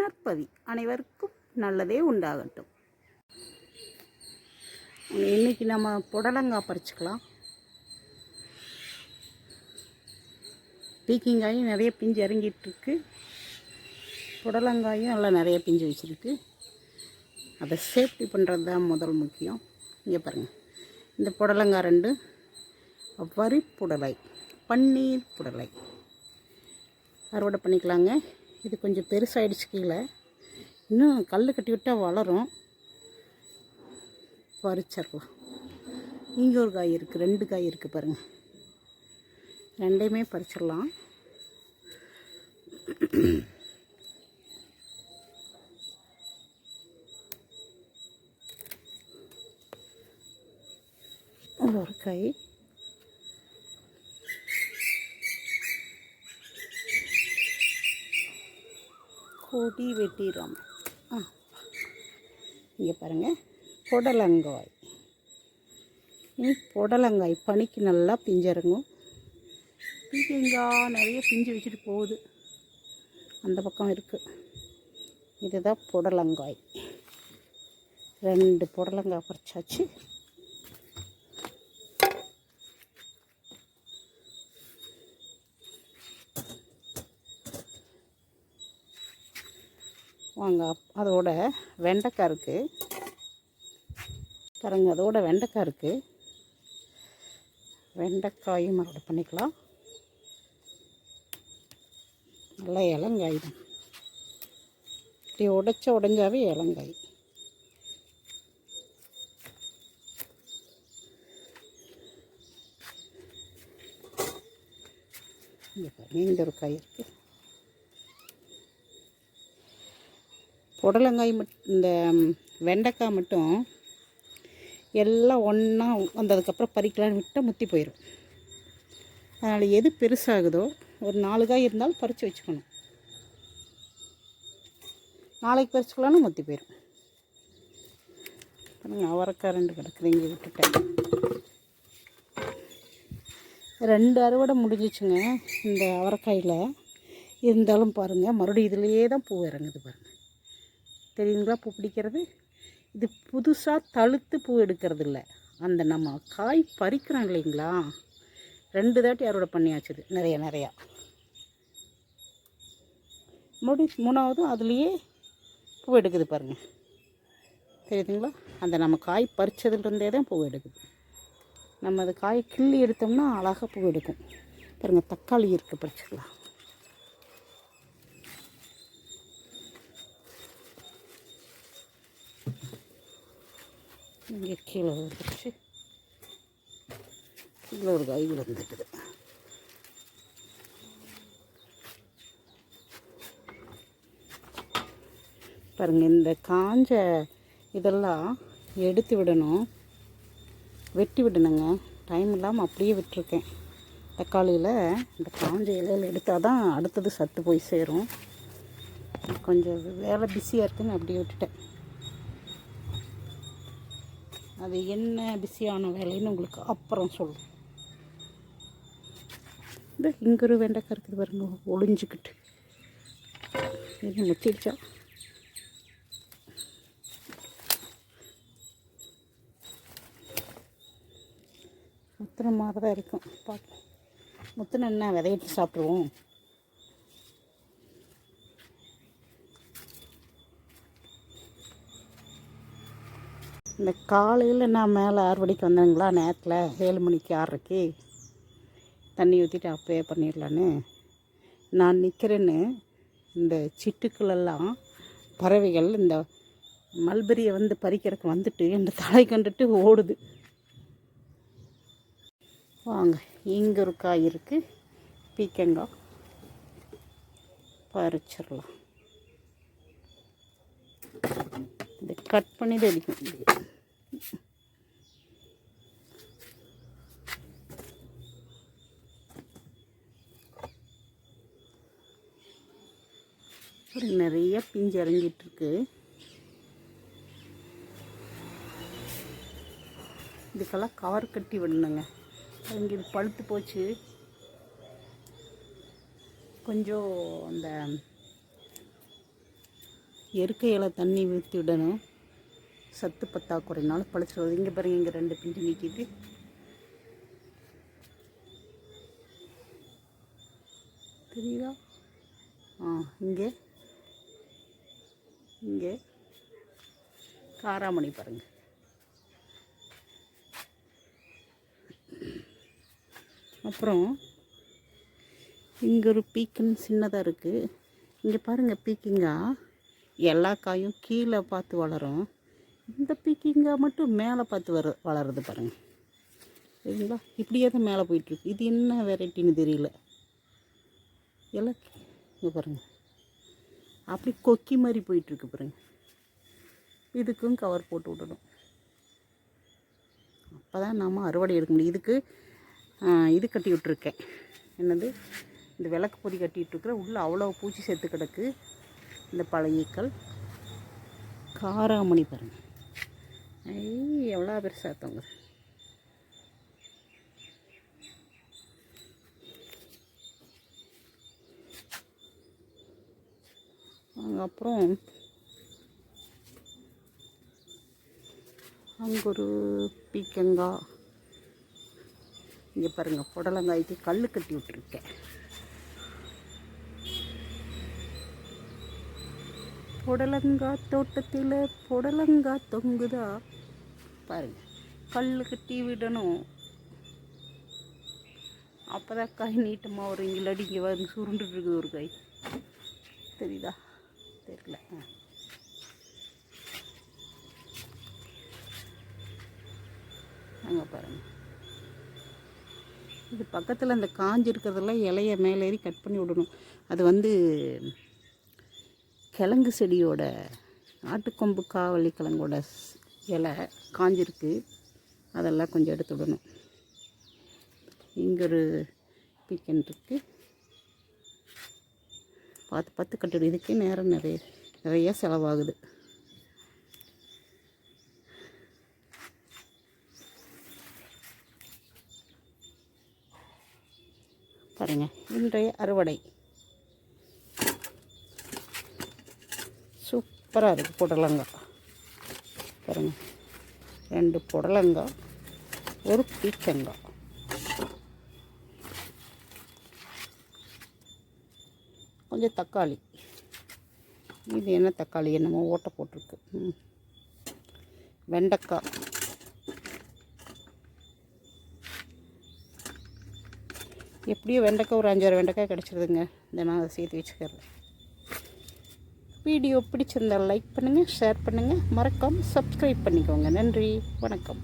நற்பவி அனைவருக்கும் நல்லதே உண்டாகட்டும். இன்னைக்கு நம்ம புடலங்காய் பறிச்சுக்கலாம். பீக்கிங்காயும் நிறைய பிஞ்சு இறங்கிட்டுருக்கு. புடலங்காயும் நல்லா நிறைய பிஞ்சு வச்சுருக்கு. அதை சேஃப்டி பண்ணுறது தான் முதல் முக்கியம். இங்கே பாருங்கள் இந்த புடலங்காய் ரெண்டு வரி புடலை பன்னீர் புடலை. அறுவடை பண்ணிக்கலாங்க. இது கொஞ்சம் பெருசாகிடுச்சு கீழே. இன்னும் கல் கட்டி விட்டால் வளரும். பறிச்சிடலாம் இங்கே ஒரு காய் இருக்குது ரெண்டு காய் இருக்குது பாருங்கள் ரெண்டையுமே பறிச்சிடலாம். ஒரு காய். கொடி வெட்டிடுறோம். ஆ. இங்கே பாருங்கள் புடலங்காய். இனி புடலங்காய் பனிக்கு நல்லா பிஞ்சிறங்கும் பீக்கங்காய் நிறைய பிஞ்சு வச்சுட்டு போகுது. அந்த பக்கம் இருக்குது இதுதான் புடலங்காய். ரெண்டு புடலங்காய் பறிச்சாச்சு. வாங்க அதோட வெண்டைக்காய் இருக்குது பாருங்க அதோட வெண்டைக்காய் இருக்குது வெண்டைக்காயும் மறுபடியும் பண்ணிக்கலாம். நல்லா இளங்காய் தான். இப்படி உடைச்ச உடைஞ்சாவே இலங்காய். இங்கே பாருங்க இந்த ஒரு காய் இருக்குது புடலங்காய் மட் இந்த வெண்டைக்காய் மட்டும் எல்லாம் ஒன்றா வந்ததுக்கப்புறம் பறிக்கலான்னு விட்டால் முத்தி போயிடும் அதனால் எது பெருசாகுதோ ஒரு நாலு காய் இருந்தாலும் பறித்து வச்சுக்கணும். நாளைக்கு பறிச்சுக்கலாம்னு முத்தி போயிடும் பாருங்க அவரைக்காய் ரெண்டு கிடக்குறீங்க விட்டுட்டேன். ரெண்டு அறுவடை முடிஞ்சிச்சுங்க இந்த அவரைக்காயில். இருந்தாலும் பாருங்கள் மறுபடியும் இதுலேயே தான் பூ இறங்குது பாருங்கள் தெரியுங்களா பூ பிடிக்கிறது? இது புதுசாக தழுத்து பூ எடுக்கிறது இல்லை அந்த நம்ம காய் பறிக்கிறோம் இல்லைங்களா? ரெண்டு தாட்டி அறுவடை பண்ணியாச்சுது நிறைய நிறையா. முடி மூணாவதும் அதுலேயே பூ எடுக்குது பாருங்கள் தெரியுதுங்களா? அந்த நம்ம காய் பறித்ததுலேருந்தே தான் பூ எடுக்குது. நம்ம அது காய் கிள்ளி எடுத்தோம்னா அழகாக பூ எடுக்கும். பாருங்கள் தக்காளி இருக்குது பறிச்சுக்கலாம். இங்கே கீழே விழுந்துருச்சு கீழே ஒரு காய் விழுந்துட்டுது பாருங்கள் இந்த காஞ்ச இதெல்லாம் எடுத்து விடணும். வெட்டி விடணுங்க. டைம் இல்லாமல் அப்படியே விட்டுருக்கேன். தக்காளியில் இந்த காஞ்ச இலையில் எடுத்தால் தான் அடுத்தது சத்து போய் சேரும். கொஞ்சம் வேலை பிஸியாக இருக்குன்னு அப்படியே விட்டுட்டேன். அது என்ன பிஸியான வேலைன்னு உங்களுக்கு அப்புறம் சொல்லும் இந்த இங்கே ஒரு வெண்டைக்காய் இருக்குது பாருங்க ஒளிஞ்சிக்கிட்டு. இது முத்திடுச்சா முத்தின மாதிரி தான் இருக்கும். பார்க்க முத்தின என்ன விதையிட்டு சாப்பிடுவோம்? இந்த காலையில் நான் மேலே ஆறு மணிக்கு வந்தேங்களா நேரத்தில் ஏழு மணிக்கு ஆறரைக்கு. தண்ணி ஊற்றிட்டு அப்பயே பண்ணிடலான்னு நான் நிற்கிறேன்னு இந்த சிட்டுக்களெல்லாம் பறவைகள் இந்த மல்பெரியை வந்து பறிக்கிறதுக்கு வந்துட்டு என் தலை கண்டுட்டு ஓடுது. வாங்க இங்கே ஒரு காய் இருக்குது பீக்கங்காய். பறிச்சிடலாம் இதை கட் பண்ணி தான் அடிக்க முடியும் நிறைய பிஞ்சு இறங்கிட்டு இருக்கு இதுக்கெல்லாம் கவர் கட்டி விடணுங்க. இங்கே இது பழுத்து போச்சு. கொஞ்சம் அந்த எருக்கை தண்ணி ஊற்றி விடணும். சத்து பத்தாக்குறைனால பழிச்சிட்டு வருது இங்கே பாருங்க இங்கே ரெண்டு பிண்டி நிற்கிது தெரியுதா? ஆ இங்கே. இங்கே. காராமணி பாருங்க. அப்புறம் இங்கே ஒரு பீக்குன்னு சின்னதாக இருக்குது இங்கே பாருங்கள் பீக்கிங்கா. எல்லா காயும் கீழே பார்த்து வளரும். இந்த பீக்கிங்காக மட்டும் மேலே பார்த்து வர வளருது பாருங்கள் சரிங்களா? இப்படியே தான் மேலே போயிட்டுருக்கு. இது என்ன வெரைட்டின்னு தெரியல. எல்லாம் இங்கே பாருங்கள் அப்படி கொக்கி மாதிரி போயிட்டுருக்கு பாருங்கள் இதுக்கும் கவர் போட்டு விடணும். அப்போ தான் நாம் அறுவடை எடுக்க முடியும். இதுக்கு இது கட்டி விட்ருக்கேன் என்னது? இந்த விளக்கு பொதி கட்டி உள்ளே அவ்வளோ பூச்சி செத்து கிடக்கு. இந்த பழையக்கள் காராமணி பாருங்கள் ஐ எவ்வளோ பெருசாக தொங்குது. அங்க அப்புறம் அங்கே ஒரு பீக்கங்காய். இங்கே பாருங்கள் புடலங்காய்க்கு கல் கட்டி விட்டுருக்கேன். புடலங்காய் தோட்டத்தில் புடலங்காய் தொங்குதா? பாருங்கள் கல்லு கட்டி விடணும். அப்போ தான் காய் நீட்டமாக வரும். இங்கே இல்லாட்டி இங்கே வந்து சுருண்டுட்டு இருக்குது ஒரு காய் தெரியுதா? தெரியல. ஆ. அங்கே பாருங்கள் இது பக்கத்தில் அந்த காஞ்சிருக்கிறதெல்லாம் இலைய மேலே ஏறி கட் பண்ணி விடணும். அது வந்து கிழங்கு செடியோட ஆட்டுக்கொம்பு காவலி கிழங்கோட இலை காஞ்சிருக்கு. அதெல்லாம் கொஞ்சம் எடுத்து விடணும். இங்கே ஒரு பீக்கன் இருக்குது பார்த்து பார்த்து கட்டிடும் இதுக்கே நேரம் நிறைய நிறைய செலவாகுது. பாருங்க இன்றைய அறுவடை. சூப்பராக இருக்குது புடலங்காய் பாருங்க. ரெண்டு புடலங்காய் ஒரு பீச்சங்காய் கொஞ்சம் தக்காளி. இது என்ன தக்காளி? என்னமோ ஓட்டை போட்டிருக்கு. ம். வெண்டைக்காய். எப்படியும் வெண்டைக்காய் ஒரு அஞ்சாறு வெண்டைக்காய் கிடச்சிருதுங்க. இந்த நான் அதை சேர்த்து வச்சுக்கிறேன். வீடியோ பிடிச்சிருந்தால் லைக் பண்ணுங்கள் ஷேர் பண்ணுங்கள் மறக்காமல் சப்ஸ்கிரைப் பண்ணிக்கோங்க. நன்றி. வணக்கம்.